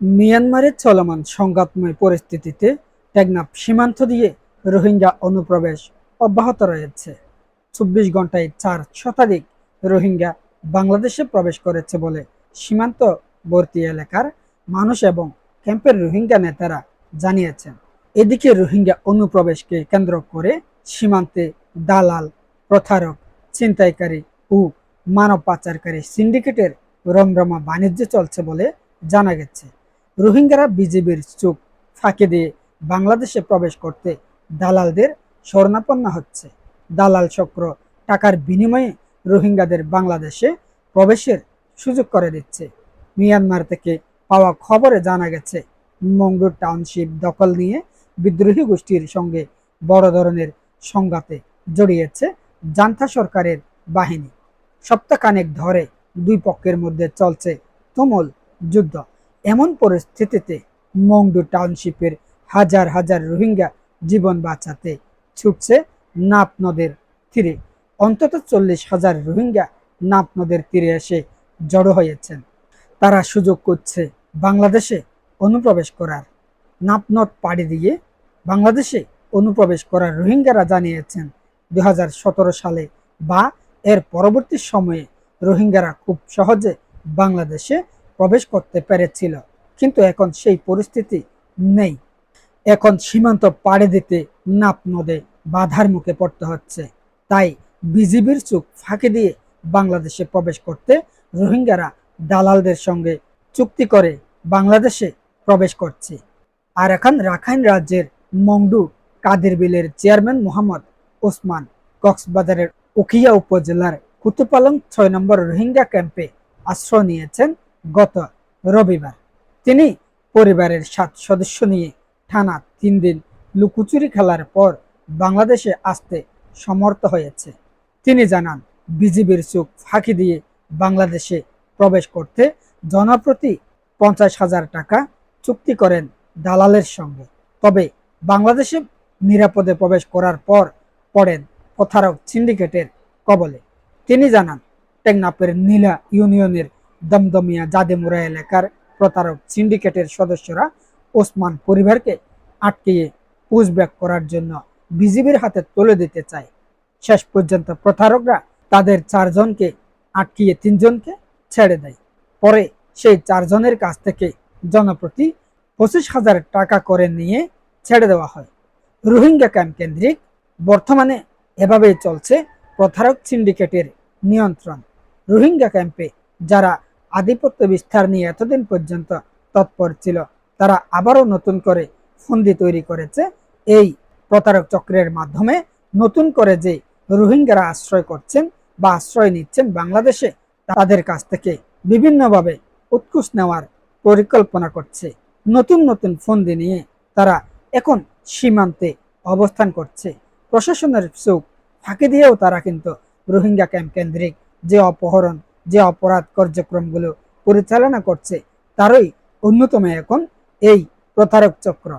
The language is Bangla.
মিয়ানমারের চলমান সংঘাতময় পরিস্থিতিতে টেকনাফ সীমান্ত দিয়ে রোহিঙ্গা অনুপ্রবেশ অব্যাহত রয়েছে। চব্বিশ ঘন্টায় চার শতাধিক রোহিঙ্গা বাংলাদেশে প্রবেশ করেছে বলে সীমান্তবর্তী এলাকার মানুষ এবং ক্যাম্পের রোহিঙ্গা নেতারা জানিয়েছেন। এদিকে রোহিঙ্গা অনুপ্রবেশকে কেন্দ্র করে সীমান্তে দালাল প্রথারক ছিনতাইকারী ও মানব পাচারকারী সিন্ডিকেটের রমরমা বাণিজ্য চলছে বলে জানা গেছে। রোহিঙ্গারা বিজেপির চোখ ফাঁকে দিয়ে বাংলাদেশে প্রবেশ করতে দালালদের শরণাপন্ন হচ্ছে। দালাল চক্র টাকার বিনিময়ে রোহিঙ্গাদের বাংলাদেশে প্রবেশের সুযোগ করে দিচ্ছে। মিয়ানমার থেকে পাওয়া খবরে জানা গেছে মঙ্গলুর টাউনশিপ দখল নিয়ে বিদ্রোহী গোষ্ঠীর সঙ্গে বড় ধরনের সংঘাতে জড়িয়েছে জান্তা সরকারের বাহিনী। সপ্তাহখানেক ধরে দুই পক্ষের মধ্যে চলছে তুমুল যুদ্ধ। এমন পরিস্থিতিতে মংডু টাউনশিপের হাজার হাজার রোহিঙ্গা জীবন বাঁচাতে ছুটছে নাপ নদের তীরে। অন্তত চল্লিশ হাজার রোহিঙ্গা নাপ নদের তীরে এসে জড়ো হয়েছেন। তারা সুযোগ করছে বাংলাদেশে অনুপ্রবেশ করার। নাপ নদ পাড়ি দিয়ে বাংলাদেশে অনুপ্রবেশ করার রোহিঙ্গারা জানিয়েছেন দু হাজার সতেরো সালে বা এর পরবর্তী সময়ে রোহিঙ্গারা খুব সহজে বাংলাদেশে প্রবেশ করতে পেরেছিল, কিন্তু এখন সেই পরিস্থিতি নেই। এখন সীমান্ত পাড়ি দিতে নাপ নদে বাধার মুখে পড়তে হচ্ছে। তাই বিজিবির চোখ ফাঁকি দিয়ে বাংলাদেশে প্রবেশ করতে রোহিঙ্গারা দালালদের সঙ্গে চুক্তি করে বাংলাদেশে প্রবেশ করছে। আর এখন রাখাইন রাজ্যের মংডু কাদের বিলের চেয়ারম্যান মোহাম্মদ ওসমান কক্সবাজারের উখিয়া উপজেলার কুতুপালং ছয় নম্বর রোহিঙ্গা ক্যাম্পে আশ্রয় নিয়েছেন গত রবিবার। তিনি পরিবারের সাত সদস্য নিয়ে টানা তিন দিন লুকোচুরি খেলার পর বাংলাদেশে আসতে সমর্থ হয়েছে। তিনি জানান, বিজিবির চোখ ফাঁকি দিয়ে বাংলাদেশে প্রবেশ করতে জনপ্রতি পঞ্চাশ হাজার টাকা চুক্তি করেন দালালের সঙ্গে। তবে বাংলাদেশে নিরাপদে প্রবেশ করার পর পড়েন প্রথারক সিন্ডিকেটের কবলে। তিনি জানান টেকনাপের নীলা ইউনিয়নের দমদমিয়া জাদেমুরা এলাকার প্রতারক সিন্ডিকেটের সদস্যরা ওসমান পরিবারকে আটকিয়ে পুশব্যাক করার জন্য বিজিবির হাতে তুলে দিতে চায়। শেষ পর্যন্ত প্রতারকরা তাদের চারজনকে আটকিয়ে তিনজনকে ছেড়ে দেয়। পরে সেই চারজনের কাছ থেকে জনপ্রতি পঁচিশ হাজার টাকা করে নিয়ে ছেড়ে দেওয়া হয়। রোহিঙ্গা ক্যাম্প কেন্দ্রিক বর্তমানে এভাবেই চলছে প্রতারক সিন্ডিকেটের নিয়ন্ত্রণ। রোহিঙ্গা ক্যাম্পে যারা আধিপত্য বিস্তার নিয়ে এতদিন পর্যন্ত তৎপর ছিল। তারা আবারও নতুন করে ফন্দি তৈরি করেছে। এই প্রতারক চক্রের মাধ্যমে নতুন করে যে রোহিঙ্গারা আশ্রয় করছেন বা আশ্রয় নিচ্ছেন বাংলাদেশে, তাদের কাছ থেকে বিভিন্নভাবে উৎকুশ নেওয়ার পরিকল্পনা করছে। নতুন নতুন ফন্দি নিয়ে তারা এখন সীমান্তে অবস্থান করছে। প্রশাসনের চোখ ফাঁকি দিয়েও তারা কিন্তু রোহিঙ্গা ক্যাম্প কেন্দ্রিক যে অপহরণ যে অপরাধ কার্যক্রমগুলো পরিচালনা করছে তারই অন্যতম এখন এই প্রতারক চক্র।